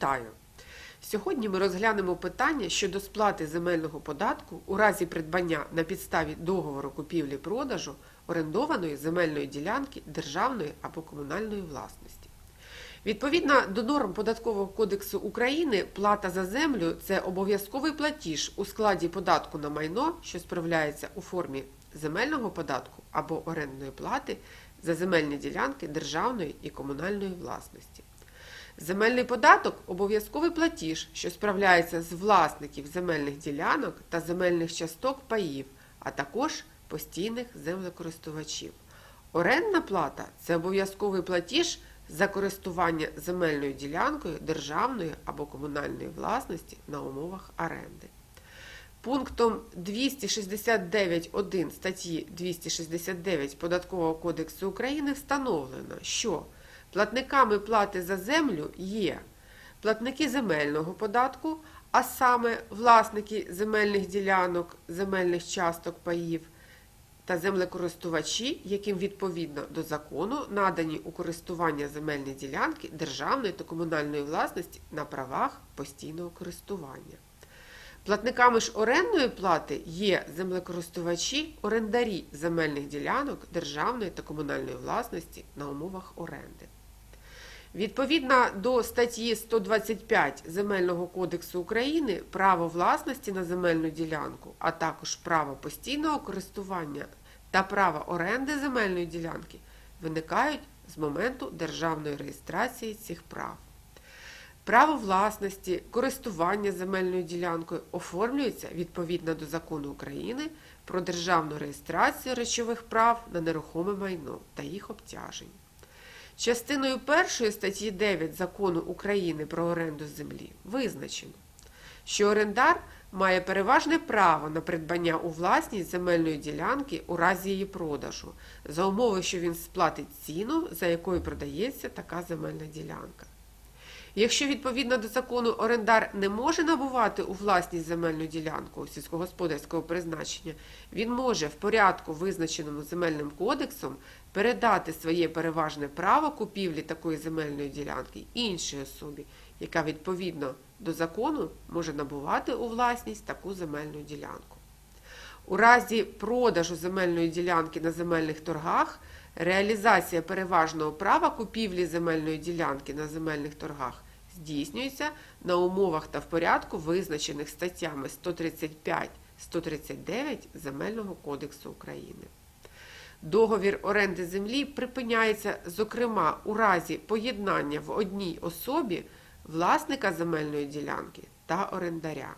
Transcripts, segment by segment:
Вітаю! Сьогодні ми розглянемо питання щодо сплати земельного податку у разі придбання на підставі договору купівлі-продажу орендованої земельної ділянки державної або комунальної власності. Відповідно до норм Податкового кодексу України, плата за землю це обов'язковий платіж у складі податку на майно, що справляється у формі земельного податку або орендної плати за земельні ділянки державної і комунальної власності. Земельний податок обов'язковий платіж, що справляється з власників земельних ділянок та земельних часток паїв, а також постійних землекористувачів. Орендна плата це обов'язковий платіж за користування земельною ділянкою державної або комунальної власності на умовах оренди. Пунктом 269.1 статті 269 Податкового кодексу України встановлено, що платниками плати за землю є платники земельного податку, а саме власники земельних ділянок, земельних часток паїв та землекористувачі, яким відповідно до закону надані у користування земельні ділянки державної та комунальної власності на правах постійного користування. Платниками ж орендної плати є землекористувачі, орендарі земельних ділянок державної та комунальної власності на умовах оренди. Відповідно до статті 125 Земельного кодексу України право власності на земельну ділянку, а також право постійного користування та право оренди земельної ділянки виникають з моменту державної реєстрації цих прав. Право власності, користування земельною ділянкою оформлюється відповідно до закону України про державну реєстрацію речових прав на нерухоме майно та їх обтяжень. Частиною першої статті 9 закону України про оренду землі визначено, що орендар має переважне право на придбання у власність земельної ділянки у разі її продажу, за умови, що він сплатить ціну, за якою продається така земельна ділянка. Якщо відповідно до закону орендар не може набувати у власність земельну ділянку сільськогосподарського призначення, він може в порядку, визначеному земельним кодексом, передати своє переважне право купівлі такої земельної ділянки іншій особі, яка відповідно до закону може набувати у власність таку земельну ділянку. У разі продажу земельної ділянки на земельних торгах реалізація переважного права купівлі земельної ділянки на земельних торгах здійснюється на умовах та в порядку, визначених статтями 135-139 Земельного кодексу України. Договір оренди землі припиняється, зокрема, у разі поєднання в одній особі власника земельної ділянки та орендаря.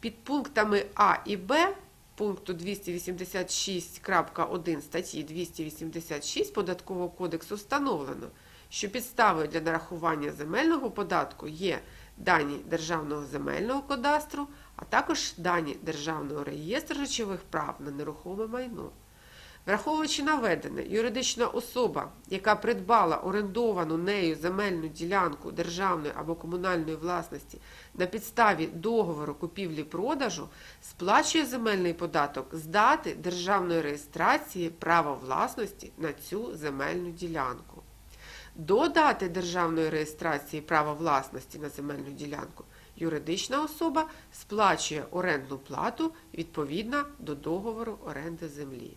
Під пунктами А і Б пункту 286.1 статті 286 Податкового кодексу встановлено, що підставою для нарахування земельного податку є дані Державного земельного кадастру, а також дані Державного реєстру речових прав на нерухоме майно. Враховуючи наведене, юридична особа, яка придбала орендовану нею земельну ділянку державної або комунальної власності на підставі договору купівлі-продажу, сплачує земельний податок з дати державної реєстрації права власності на цю земельну ділянку. До дати державної реєстрації права власності на земельну ділянку юридична особа сплачує орендну плату відповідно до договору оренди землі.